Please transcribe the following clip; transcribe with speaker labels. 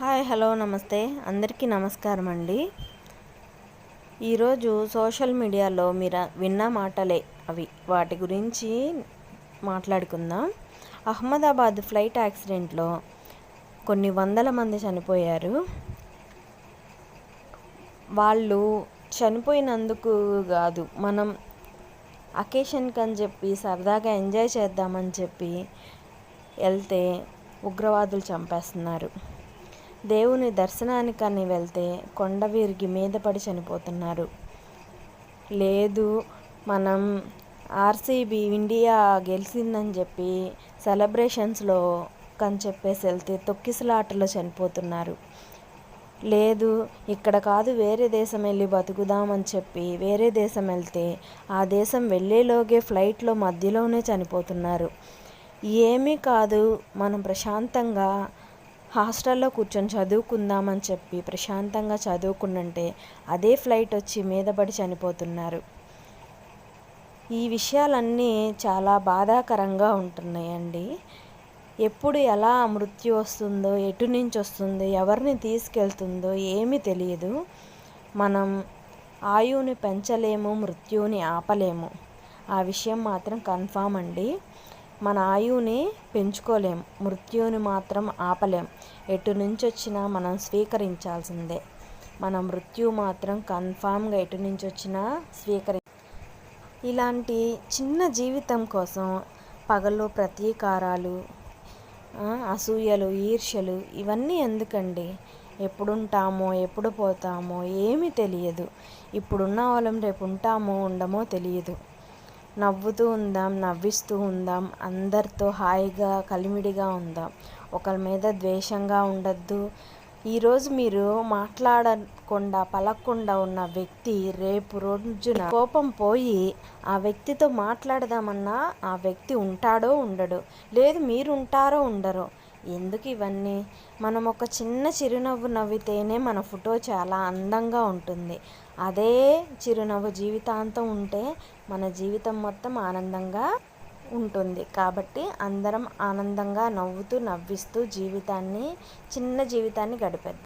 Speaker 1: Hi hello నమస్తే. అందరికీ నమస్కారం అండి ఈరోజు సోషల్ మీడియాలో మీరు విన్న మాటలే అవి. వాటి గురించి మాట్లాడుకుందాం. అహ్మదాబాద్ ఫ్లైట్ యాక్సిడెంట్లో కొన్ని వందల మంది చనిపోయారు. వాళ్ళు చనిపోయినందుకు కాదు మనం అకేషన్కి అని చెప్పి సరదాగా ఎంజాయ్ చేద్దామని చెప్పి వెళ్తే ఉగ్రవాదులు చంపేస్తున్నారు. దేవుని దర్శనానికని వెళ్తే కొండ విరిగి మీద పడి చనిపోతున్నారు. లేదు మనం ఆర్సీబీ ఇండియా గెలిచిందని చెప్పి సెలబ్రేషన్స్లో కని చెప్పేసి వెళ్తే తొక్కిసలాటలో చనిపోతున్నారు. లేదు ఇక్కడ కాదు వేరే దేశం వెళ్ళి బతుకుదామని చెప్పి వేరే దేశం వెళ్తే ఆ దేశం వెళ్ళేలోగే ఫ్లైట్లో మధ్యలోనే చనిపోతున్నారు. ఏమీ కాదు మనం ప్రశాంతంగా హాస్టల్లో కూర్చొని చదువుకుందామని చెప్పి ప్రశాంతంగా చదువుకుండంటే అదే ఫ్లైట్ వచ్చి మీద పడి చనిపోతున్నారు. ఈ విషయాలన్నీ చాలా బాధాకరంగా ఉంటున్నాయండి. ఎప్పుడు ఎలా మృత్యు వస్తుందో ఎటు నుంచి వస్తుందో ఎవరిని తీసుకెళ్తుందో ఏమీ తెలియదు మనం ఆయువుని పెంచలేము మృత్యువుని ఆపలేము. ఆ విషయం మాత్రం కన్ఫామ్ అండి. మన ఆయువుని పెంచుకోలేం మృత్యువుని మాత్రం ఆపలేం. ఎటు నుంచి వచ్చినా మనం స్వీకరించాల్సిందే. మన మృత్యు మాత్రం కన్ఫామ్గా ఎటు నుంచి వచ్చినా స్వీకరి ఇలాంటి చిన్న జీవితం కోసం పగలు ప్రతీకారాలు అసూయలు ఈర్ష్యలు ఇవన్నీ ఎందుకండి? ఎప్పుడుంటామో ఎప్పుడు పోతామో ఏమీ తెలియదు. ఇప్పుడున్న వాళ్ళం రేపు ఉంటామో ఉండమో తెలియదు. నవ్వుతూ ఉందాం నవ్విస్తూ ఉందాం అందరితో హాయిగా కలిమిడిగా ఉందాం. ఒకరి మీద ద్వేషంగా ఉండద్దు. ఈరోజు మీరు మాట్లాడకుండా పలకకుండా ఉన్న వ్యక్తి రేపు రోజున కోపం పోయి ఆ వ్యక్తితో మాట్లాడదామన్నా ఆ వ్యక్తి ఉంటాడో ఉండడు. లేదు మీరు ఉంటారో ఉండరు. ఎందుకు ఇవన్నీ? మనం ఒక చిన్న చిరునవ్వు నవ్వితేనే మన ఫోటో చాలా అందంగా ఉంటుంది. అదే చిరునవ్వు జీవితాంతం ఉంటే మన జీవితం మొత్తం ఆనందంగా ఉంటుంది. కాబట్టి అందరం ఆనందంగా నవ్వుతూ నవ్విస్తూ జీవితాన్ని చిన్న జీవితాన్ని గడిపేద్దాం.